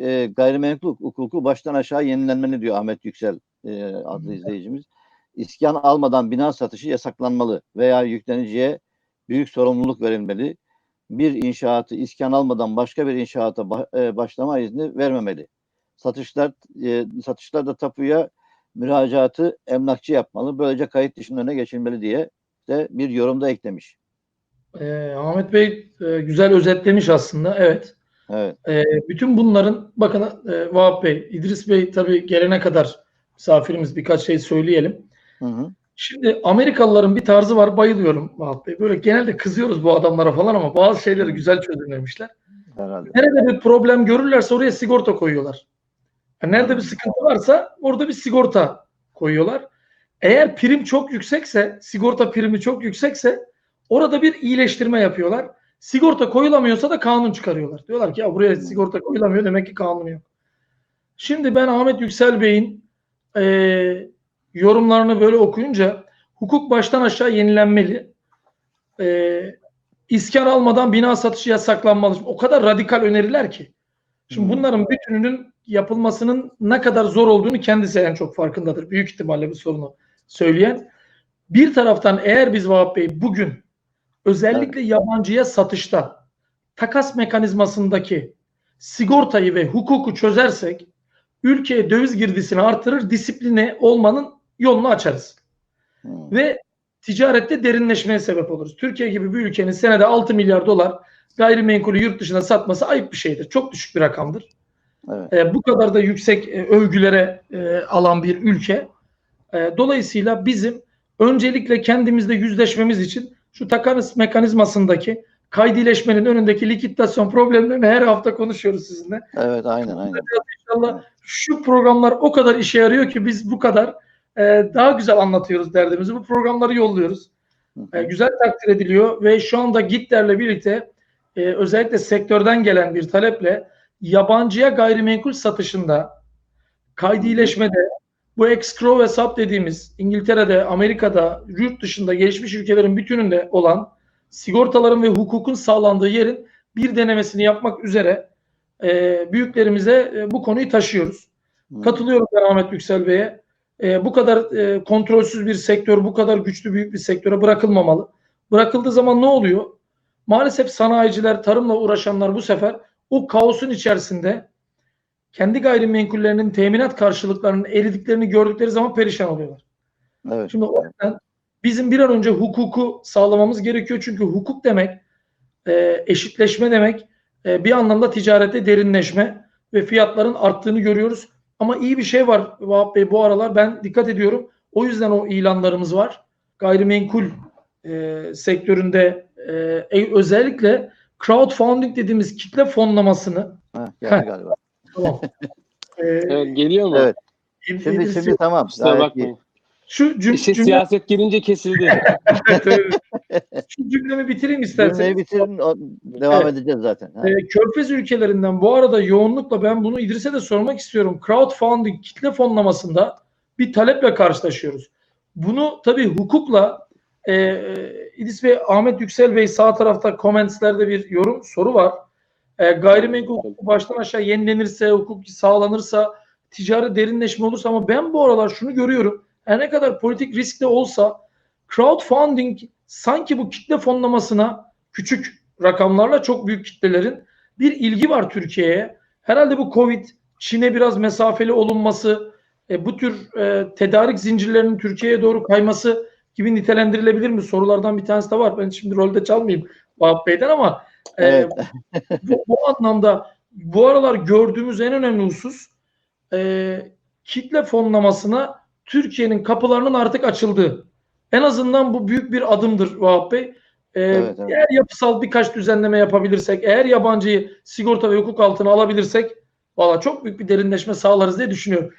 e, gayrimenkul hukuku baştan aşağı yenilenmeli diyor Ahmet Yüksel e, adlı izleyicimiz. İskan almadan bina satışı yasaklanmalı veya yükleniciye büyük sorumluluk verilmeli. Bir inşaatı iskan almadan başka bir inşaata e, başlama izni vermemeli. Satışlar e, satışlarda tapuya müracaatı emlakçı yapmalı. Böylece kayıt dışının önüne geçilmeli diye de bir yorumda eklemiş. Ee, Ahmet Bey e, güzel özetlemiş aslında. Evet. Evet. Ee, bütün bunların bakın e, Vahap Bey, İdris Bey tabii gelene kadar misafirimiz birkaç şey söyleyelim. Hı hı. Şimdi Amerikalıların bir tarzı var bayılıyorum Vahap Bey. Böyle genelde kızıyoruz bu adamlara falan ama bazı şeyleri güzel çözümlemişler. Herhalde. Nerede bir problem görürlerse oraya sigorta koyuyorlar. Yani nerede bir sıkıntı varsa orada bir sigorta koyuyorlar. Eğer prim çok yüksekse, sigorta primi çok yüksekse orada bir iyileştirme yapıyorlar. Sigorta koyulamıyorsa da kanun çıkarıyorlar. Diyorlar ki ya buraya sigorta koyulamıyor demek ki kanunu yok. Şimdi ben Ahmet Yüksel Bey'in eee, yorumlarını böyle okuyunca hukuk baştan aşağı yenilenmeli. Eee iskan almadan bina satışı yasaklanmalı. O kadar radikal öneriler ki. Şimdi Hmm. bunların bütününün yapılmasının ne kadar zor olduğunu kendisi en çok farkındadır. Büyük ihtimalle bu sorunu söyleyen. Bir taraftan eğer biz Vahap Bey bugün özellikle yabancıya satışta takas mekanizmasındaki sigortayı ve hukuku çözersek ülkeye döviz girdisini artırır, disipline olmanın yolunu açarız Hı. ve ticarette derinleşmeye sebep oluruz. Türkiye gibi bir ülkenin senede 6 milyar dolar gayrimenkulü yurt dışına satması ayıp bir şeydir. Çok düşük bir rakamdır. Evet. E, bu kadar da yüksek e, övgülere e, alan bir ülke. E, dolayısıyla bizim öncelikle kendimizle yüzleşmemiz için şu takas mekanizmasındaki kaydileşmenin önündeki likidasyon problemlerini her hafta konuşuyoruz sizinle. Evet aynen aynen. İnşallah şu programlar o kadar işe yarıyor ki biz bu kadar e, daha güzel anlatıyoruz derdimizi. Bu programları yolluyoruz. E, güzel takdir ediliyor ve şu anda Gitler'le birlikte e, özellikle sektörden gelen bir taleple yabancıya gayrimenkul satışında kaydileşmede bu escrow hesap dediğimiz İngiltere'de, Amerika'da, yurt dışında gelişmiş ülkelerin bütününde olan sigortaların ve hukukun sağlandığı yerin bir denemesini yapmak üzere e, büyüklerimize e, bu konuyu taşıyoruz. Hı. Katılıyorum ben Ahmet Yüksel Bey'e. E, bu kadar e, kontrolsüz bir sektör, bu kadar güçlü büyük bir sektöre bırakılmamalı. Bırakıldığı zaman ne oluyor? Maalesef sanayiciler, tarımla uğraşanlar bu sefer o kaosun içerisinde kendi gayrimenkullerinin teminat karşılıklarının eridiklerini gördükleri zaman perişan oluyorlar. Evet. Şimdi o yüzden bizim bir an önce hukuku sağlamamız gerekiyor. Çünkü hukuk demek e, eşitleşme demek e, bir anlamda ticarette derinleşme ve fiyatların arttığını görüyoruz. Ama iyi bir şey var Vahap Bey bu aralar ben dikkat ediyorum. O yüzden o ilanlarımız var. Gayrimenkul e, sektöründe e, özellikle crowdfunding dediğimiz kitle fonlamasını Ha, geldi galiba. Tamam. E, Evet geliyor mu? Evet. Şimdi şimdi tamam. Kusura iyi. bakmayın. şu cüm, İşin cümle, siyaset girince kesildi. şu cümlemi bitireyim isterseniz. Cümleyi bitirin o- devam Evet. edeceğiz zaten. Ha. Ee, Körfez ülkelerinden bu arada yoğunlukla ben bunu İdris'e de sormak istiyorum. Crowdfunding kitle fonlamasında bir taleple karşılaşıyoruz. Bunu tabii hukukla e, e, İdris Bey, Ahmet Yüksel Bey sağ tarafta commentslerde bir yorum soru var. E, gayrimenkul hukuku baştan aşağı yenilenirse, hukuk sağlanırsa, ticari derinleşme olursa ama ben bu aralar şunu görüyorum. Her ne kadar politik riskli olsa crowdfunding sanki bu kitle fonlamasına küçük rakamlarla çok büyük kitlelerin bir ilgi var Türkiye'ye. Herhalde bu Covid, Çin'e biraz mesafeli olunması, e, bu tür e, tedarik zincirlerinin Türkiye'ye doğru kayması gibi nitelendirilebilir mi? Sorulardan bir tanesi de var. Ben şimdi rolde çalmayayım Vahap Bey'den ama e, Evet. bu, bu anlamda bu aralar gördüğümüz en önemli husus e, kitle fonlamasına Türkiye'nin kapılarının artık açıldığı. En azından bu büyük bir adımdır Vahap Bey. Ee, Evet, evet. Eğer yapısal birkaç düzenleme yapabilirsek, eğer yabancıyı sigorta ve hukuk altına alabilirsek valla çok büyük bir derinleşme sağlarız diye düşünüyorum.